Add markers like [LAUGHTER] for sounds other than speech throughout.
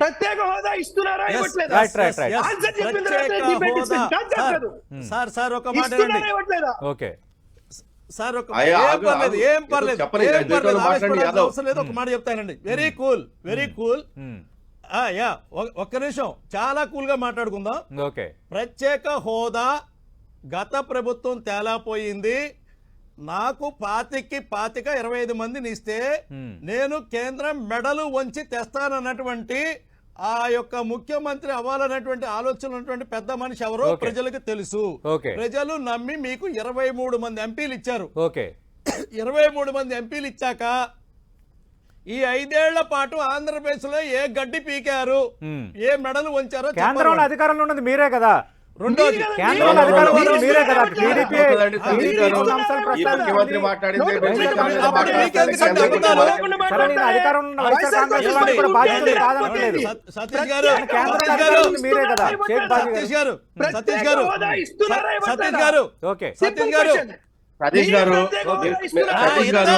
ప్రత్యేక హోదా ఇస్తున్నారా? ఇవ్వట్లేదా. ఆన్సర్ చెప్పిన తర్వాత ప్రత్యేక హోదా. ఇస్తుంది. కాదు, సార్. సార్ సార్ ఒక మాట ఇస్తున్నారా ఇవ్వట్లేదా? ఓకే సార్ ఒక ఏం పర్లేదు. ఏం ఏం. అవసరం లేదు ఒక మాట చెప్తానండి very cool very cool yeah ఒక్క నిమిషం. చాలా కూల్గా మాట్లాడుకుందాం. ఓకే ప్రత్యేక హోదా గత ప్రభుత్వం తేలాపోయింది. నాకు పాతికి పాతిక ఇరవై ఐదు మందిని ఇస్తే. నేను కేంద్రం మెడలు వంచి తెస్తానన్నటువంటి ఆ యొక్క ముఖ్యమంత్రి అవ్వాలన్నటువంటి ఆలోచన ఉన్నటువంటి పెద్ద మనిషి ఎవరో. ప్రజలకు తెలుసు. ప్రజలు నమ్మి మీకు ఇరవై మూడు మంది ఎంపీలు ఇచ్చారు ఓకే ఇరవై మూడు మంది ఎంపీలు ఇచ్చాక ఈ ఐదేళ్ళ పాటు ఆంధ్రప్రదేశ్లో ఏ గడ్డి పీకారు. ఏ మెడలు వంచారో కేంద్రంలో. అధికారంలో ఉన్నది మీరే కదా రెండోది మీరు కేంద్రంలో కదా టీడీపీ. ముఖ్యమంత్రి మాట్లాడింది సరే, నేను ఉన్న వైఎస్ఆర్ కాంగ్రెస్ పార్టీ కూడా కాదనట్లేదు. గారు కేంద్రంలో కదా షేక్ బాజీ గారు గారు? గారు ఓకే సతీష్ గారు సతీష్ గారు? సతీష్ గారు.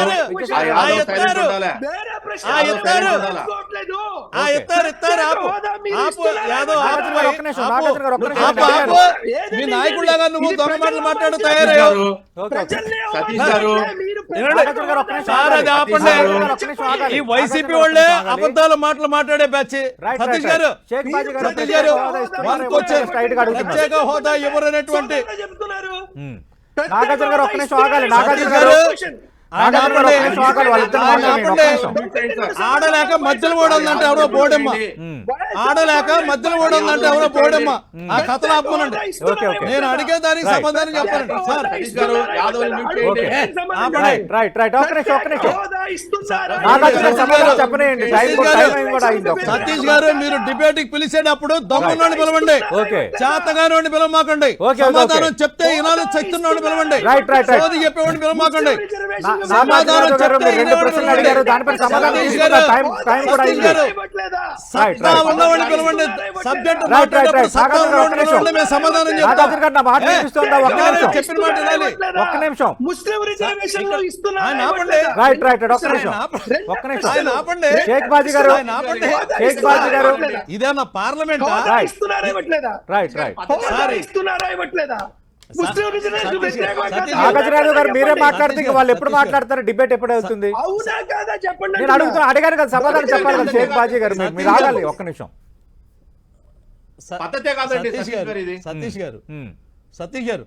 ఆ యాదవ్. సైలెంట్ ఉండాలి? మీ? నాయకుడిలాగా నువ్వు దొంగ మాటలు మాట్లాడు తయారయ్యావు. సతీష్ గారు. ఈ వైసీపీ వాళ్ళే. అబద్ధాలు మాటలు మాట్లాడే బ్యాచ్ సతీష్ గారు రైట్. షేక్ బాజీ గారు సతీష్ ప్రత్యేక గారు. ప్రత్యేక హోదా ఇవ్వరనేటువంటి నాగార్జున గారు ఒక్క నిమిషం ఆగాలి. నాగార్జున గారు. ఆడలేక మధ్యలో కూడా ఉందంటే ఎవరో బోడమ్మ. ఆడలేక మధ్యలో కూడా ఉందంటే ఎవరో బోడమ్మ ఆ కథలు ఆపమనండి. నేను అడిగే దానికి. సమాధానం చెప్పానండి సార్ సతీష్ గారు యాదవ్ మ్యూట్ ఓకే. చేయండి ఆపండి. రైట్ రైట్ రైట్ ఒక్క నిమిషం ఒక్క నిమిషం సతీష్ సమాధానం గారు. మీరు డిబేట్కి పిలిచేటప్పుడు దమ్మున్నోని పిలవండి ఓకే. చేతగానోని పిలవమాకండి సమాధానం. చెప్తే ఈనాడు చెప్తున్నోని పిలవండి. సోది చెప్పేవాడిని పిలవమాకండి నా- రిజర్వేషన్ నాగార్జున గారు చెప్తే పిలవండి. సమాధానం సత్తా. ఉన్నవాడిని సబ్జెక్ట్. సత్తా ఉన్నవాడిని. పిలవండి, మేము సమాధానం చెప్తాం. చెప్పిన మాట వినాలి ఒక్క నిమిషం. ముస్లిం రిజర్వేషన్ రైట్ రైట్ ఒక్క నిమిషం. ఆయన ఆపండి. ఒక్క నిమిషం. ఆయన ఆపండి. షేక్ బాజీ గారు. షేక్ బాజీ ఇదేమన్నా పార్లమెంట్? రైట్. రైట్. ఇస్తున్నారా? ఇవ్వట్లేదా? మీరే మాట్లాడితే వాళ్ళు ఎప్పుడు. మాట్లాడతారు డిబేట్ ఎప్పుడు అవుతుంది? అవునా కాదా? చెప్పండి నేను అడుగుతున్నా అడిగాను కదా సమాధానం చెప్పాలి కదా షేక్ బాజీ గారు మీరు- మీరు ఆగాలి ఒక్క నిమిషం. సతీష్ గారు. సతీష్ గారు. సతీష్ గారు.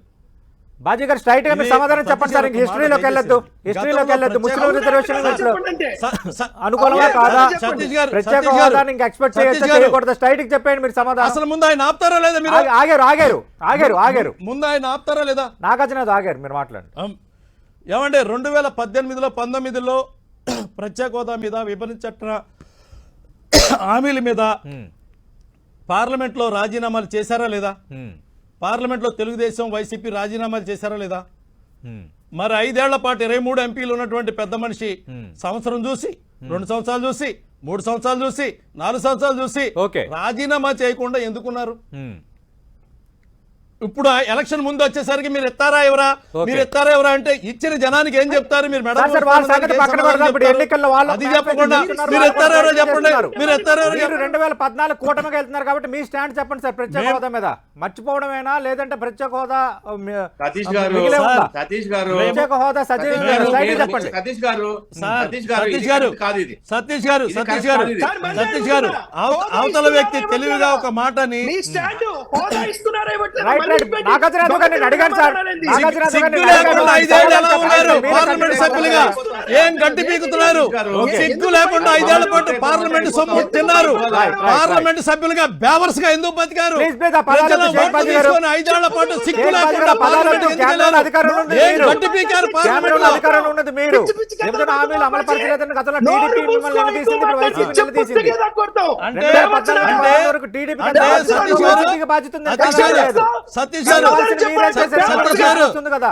బాజీ గారు స్ట్రైట్గా సమాధానం చెప్పండి సార్ హిస్టరీలోకి వెళ్ళొద్దు. హిస్టరీలోకి వెళ్ళొద్దు. ముస్లిం రిజర్వేషన్ అనుకూలమా కాదా? ప్రత్యేక హోదాని ఇంకా ఎక్స్పెక్ట్ చేయొచ్చా చేయకూడదు. స్ట్రైట్కి చెప్పండి మీరు సమాధానం. అసలు ముందు ఆయన ఆపుతారా లేదా మీరు? ఆగి- ఆగారు ఆగారు ఆగారు ఆగారు. ముందు ఆయన ఆపుతారా లేదా? నాగార్జున ఆగారు మీరు మాట్లాడండి. ఏమంటే రెండు వేల పద్దెనిమిదిలో పంతొమ్మిదిలో [CLEARS THROAT] ప్రత్యేక హోదా మీద విభజన చట్ట హామీల మీద. పార్లమెంట్లో రాజీనామాలు చేశారా లేదా. పార్లమెంట్లో తెలుగుదేశం వైసీపీ రాజీనామాలు చేశారా లేదా. మరి ఐదేళ్ళ పాటు ఇరవై మూడు ఎంపీలు ఉన్నటువంటి పెద్ద మనిషి. సంవత్సరం చూసి రెండు సంవత్సరాలు చూసి మూడు సంవత్సరాలు చూసి నాలుగు సంవత్సరాలు చూసి. రాజీనామా చేయకుండా ఎందుకున్నారు. ఇప్పుడు ఎలక్షన్ ముందు వచ్చేసరికి మీరు ఎత్తారా ఎవరా. మీరు ఎత్తారా ఎవరా అంటే ఇచ్చిన జనానికి ఏం చెప్తారు? మీరు వాళ్ళు అది చెప్పకుండా మీరు ఎత్తారా ఎవరో చెప్పండి. మీరు ఎత్తారా రెండు వేల పద్నాలుగు కూటమికి వెళ్తున్నారు కాబట్టి మీ స్టాండ్ చెప్పండి సార్ ప్రత్యేక హోదా మీద. మర్చిపోవడమేనా? లేదంటే ప్రత్యేక హోదా సతీష్ గారు? సతీష్ గారు. ప్రత్యేక హోదా సజీవ సతీష్ గారు, చెప్పండి. సతీష్ గారు సతీష్ గారు సతీష్ గారు కరెక్ట్ కాదు ఇది. సతీష్ గారు సతీష్ గారు సతీష్ గారు అవతల ఇస్తున్నారా వ్యక్తి? తెలివిగా ఒక మాటని నాగార్జున యాదవ్ గారు నేను అడిగాను సార్. నాగార్జున ఏం గడ్డి పీకుతున్నారు. సిగ్గు లేకుండా ఐదేళ్ళ పాటు పార్లమెంట్ సొమ్ము తిన్నారు. పార్లమెంట్ సభ్యులుగా బేవర్స్గా ఎందుకు బతికారు? ఐదేళ్ళ పాటు సిగ్గు లేకుండా పార్లమెంట్ ఏం. గడ్డి పీకారు పార్లమెంట్? మీరు. హామీలు అమలు పరచలేదని గతంలో టీడీపీ మిమ్మల్ని నిలదీసింది ఇప్పుడు వైసీపీ? అంటే టీడీపీ బాధ్యత సతీష్ కాదు గారు. సతీష్ గారు కదా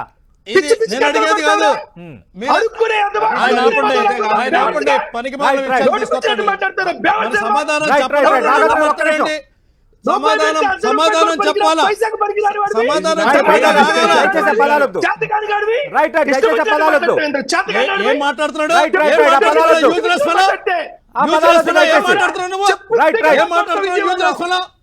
నేను అడిగేది కాదు. పనికి సమాధానం చెప్పండి. సమాధానం సమాధానం చెప్పాలా? సమాధానం చెప్పాలా. ఏ- మాట్లాడుతున్నాడు? ఏం మాట్లాడుతున్నాడు?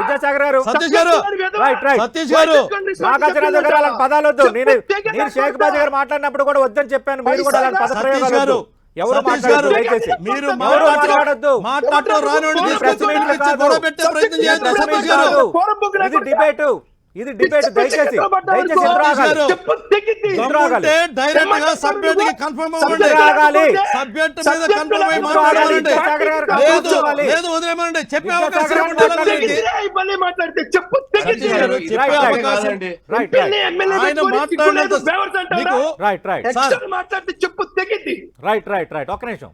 విద్యాసాగర్ గారు. సతీష్ గారు రైట్ రైట్. సతీష్ గారు. నాగార్జున గారు అలాంటి పదాలు వద్దు. నేను మీరు షేక్ బాజీ గారు మాట్లాడినప్పుడు కూడా వద్దని చెప్పాను. మీరు కూడా అలాంటి పద ప్రయోగాలు. ఎవరు దయచేసి. మీరు మాట్లాడద్దు. మాట్లాడటం పెట్టే ప్రయత్నం చేయండి. ఇది డిబేట్. ఇది డిబేట్ దయచేసి దయచేసి చెప్పు అవకాశం రైట్, రైట్. రైట్ ఒక్క నిమిషం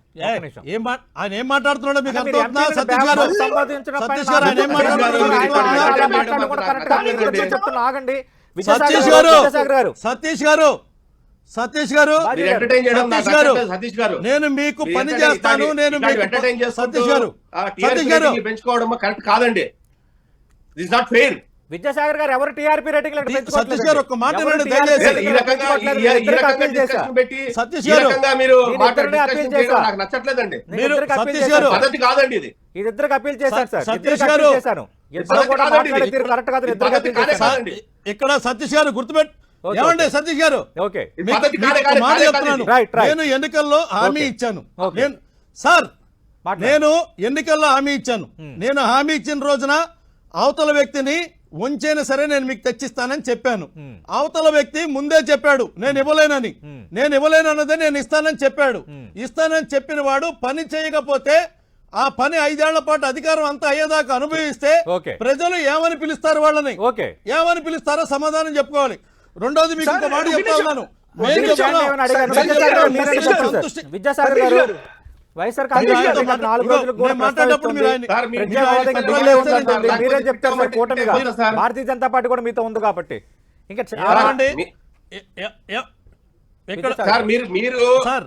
ఆయన ఏం మాట్లాడుతున్నాడో మీకు సతీష్ గారు సతీష్ గారు ఆయన ఏం నాకు చెప్తున్నా ఆగండి. విద్యాసాగర్ సతీష్ గారు సతీష్ గారు. సతీష్ గారు సతీష్ గారు నచ్చట్లేదు, సతీష్ గారు. నేను మీకు పని చేస్తాను నేను సతీష్ గారు సతీష్ గారు. పెంచుకోవడం కరెక్ట్ కాదండి. దిస్ నాట్ ఫెయిర్ విద్యాసాగర్ గారు ఎవరు టీఆర్పీ రేటింగ్ సతీష్ గారు ఒక్క మాట సతీష్ గారు, మీరు నచ్చట్లేదండి. సతీష్. గారు పద్ధతి కాదండి ఇది. ఇది ఇద్దరికి అప్పీల్ చేశారు సార్. సతీష్ గారు. చేశాను. ఇక్కడ సతీష్ గారు గుర్తుపెట్ ఓకే, ఏమండి ఓకే. సతీష్ గారు. నేను ఎన్నికల్లో హామీ. ఇచ్చాను. సార్. నేను ఎన్నికల్లో హామీ ఇచ్చాను. నేను హామీ ఇచ్చిన రోజున అవతల వ్యక్తిని ఉంచైనా సరే నేను మీకు తెచ్చిస్తానని చెప్పాను. అవతల వ్యక్తి ముందే చెప్పాడు నేను ఇవ్వలేనని. నేను ఇవ్వలేనన్నదే నేను ఇస్తానని చెప్పాడు. ఇస్తానని చెప్పిన వాడు పని చేయకపోతే ఆ పని ఐదేళ్ళ పాటు అధికారం అంతా అయ్యేదాకా అనుభవిస్తే ఓకే. ప్రజలు ఏమని పిలుస్తారు వాళ్ళని? ఓకే. ఏమని పిలుస్తారో సమాధానం చెప్పుకోవాలి. రెండోది మీకు ఇంకో మాట చెప్తా ఉన్నాను. విద్యాసాగర్ గారు. వైఎస్ఆర్ కాంగ్రెస్ నాలుగు మాట్లాడేటప్పుడు మీరు చెప్తారు సార్ కూటమిగా. భారతీయ జనతా పార్టీ కూడా మీతో ఉంది కాబట్టి. ఇంకా మీరు మీరు సార్,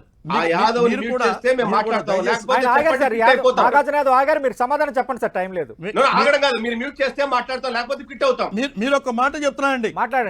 ఆగారు మీరు సమాధానం చెప్పండి సార్ టైం లేదు. ఆగడం కాదు మీరు మ్యూట్ చేస్తే మాట్లాడతాం లేకపోతే క్విట్ అవుతాం. మీరు మీరు ఒక మాట చెప్తున్నానండి. మాట్లాడండి.